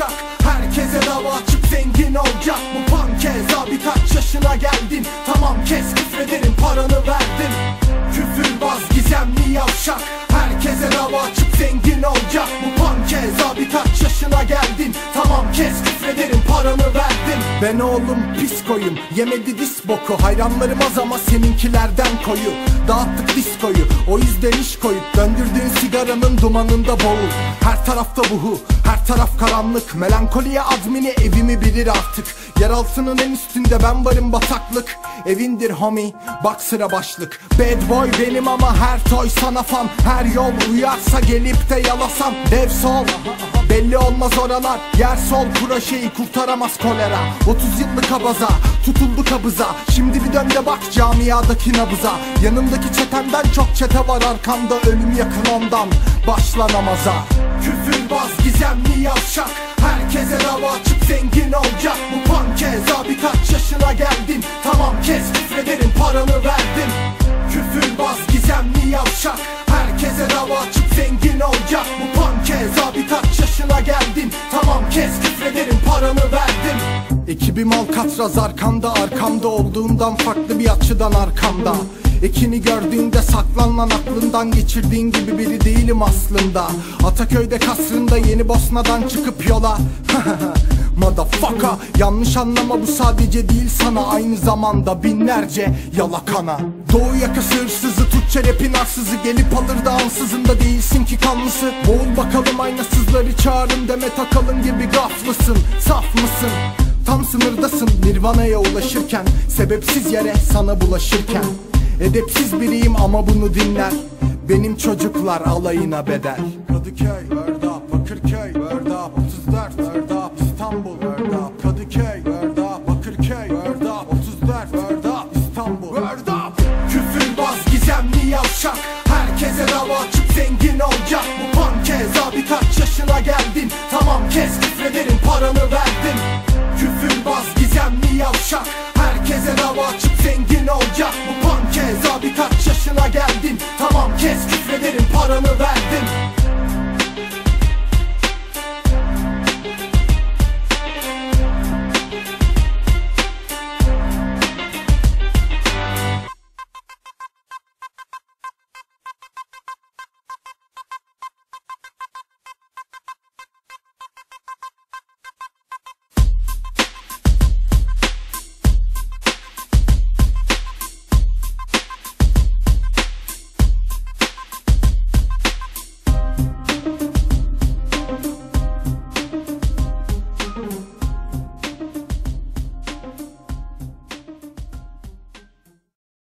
kaçak Herkese dava açıp zengin olacak. Bu punk keza birkaç yaşına geldin? Tamam kes küfrederim paranı verdim. Küfürbaz gizemli yavşak. Herkese dava açıp zengin olacak. Bu kaç yaşına geldin. Tamam kes küfrederim paranı verdim. Ben oğlum pis koyun Yemedi dis boku. Hayranlarım az ama seninkilerden koyu. Dağıttık diskoyu O yüzden iş koyup Döndürdüğün sigaranın dumanında boğul. Her tarafta buhu Her taraf karanlık. Melankoliye admini evimi bilir artık. Yeraltının en üstünde ben varım bataklık Evindir homie. Bak sıra başlık. Bad boy benim ama her toy sana fan. Her yol uyarsa gelip de yalasam. Dev sol. Belli olmaz oralar. Yer sol. Projeyi kurtaramaz kolera. 30 yıllık abaza. Tutuldu kabıza. Şimdi bir dön de bak camiadaki nabıza. Yanımdaki çetemden çok çete var arkamda. Ölüm yakın ondan. Başla namaza. Küfürbaz gizemli yavşak Herkese dava açıp zengin olacak Bu pankez. Abi kaç yaşına geldin? Tamam kes küfrederim paranı verdim. Küfürbaz gizemli yavşak. Herkese dava açıp zengin olacak Bu pankez. Abi kaç yaşına geldin? Tamam kes küfrederim paranı verdim. Ekibim Alcatraz arkamda arkamda. Olduğundan farklı bir açıdan arkamda Ekini gördüğünde saklanman aklından geçirdiğin gibi biri değilim aslında. Ataköy'de kasrında yeni Bosna'dan çıkıp yola. Motherfucker Yanlış anlama bu sadece değil sana. Aynı zamanda binlerce yalakana. Doğu yakası hırsızı Türkçe rapin arsızı Gelip alır da ansızında değilsin ki kanlısı. Boğul bakalım aynasızları çağırın Demet Akalın gibi gaflısın Saf mısın? Tam sınırdasın Nirvana'ya ulaşırken Sebepsiz yere sana bulaşırken Edepsiz biriyim ama bunu dinler. Benim çocuklar alayına bedel. Kadıköy, Ördap, Bakırköy, Ördap, 34, Ördap, İstanbul, Ördap, Kadıköy, Ördap, Bakırköy, Ördap, 34, Ördap, İstanbul, Ördap Küfürbaz gizemli yavşak Herkese dava açıp zengin olacak. Bu pankez abi kaç yaşına geldin. Tamam kes küfrederim paranı verdim. Küfürbaz gizemli yavşak Herkese dava açıp